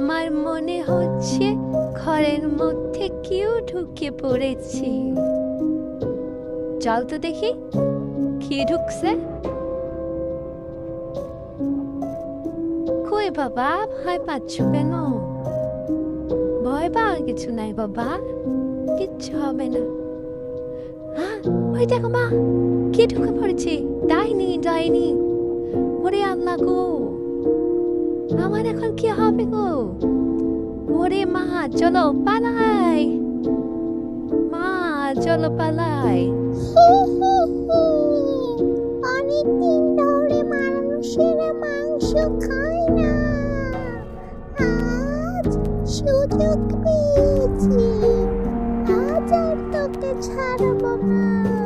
মনে হচ্ছে ঘরের মধ্যে কেউ ঢুকে পড়েছে। চল তো দেখি, কে ঢুকছে? কই বাবা, ভয় পাচ্ছ কেন? ভয় পাওয়ার কিছু নাই বাবা, কিচ্ছু হবে না। ওই দেখো মা, কে ঢুকে পড়েছে? ডাইনি ডাইনি। ওরে আল্লাহ গো। আমার এখন কি হবে গো? ওরে মা, চলো পালাই। মা, চলো পালাই। সুযোগ পেয়েছি। আজ আর তোকে ছাড়বো না।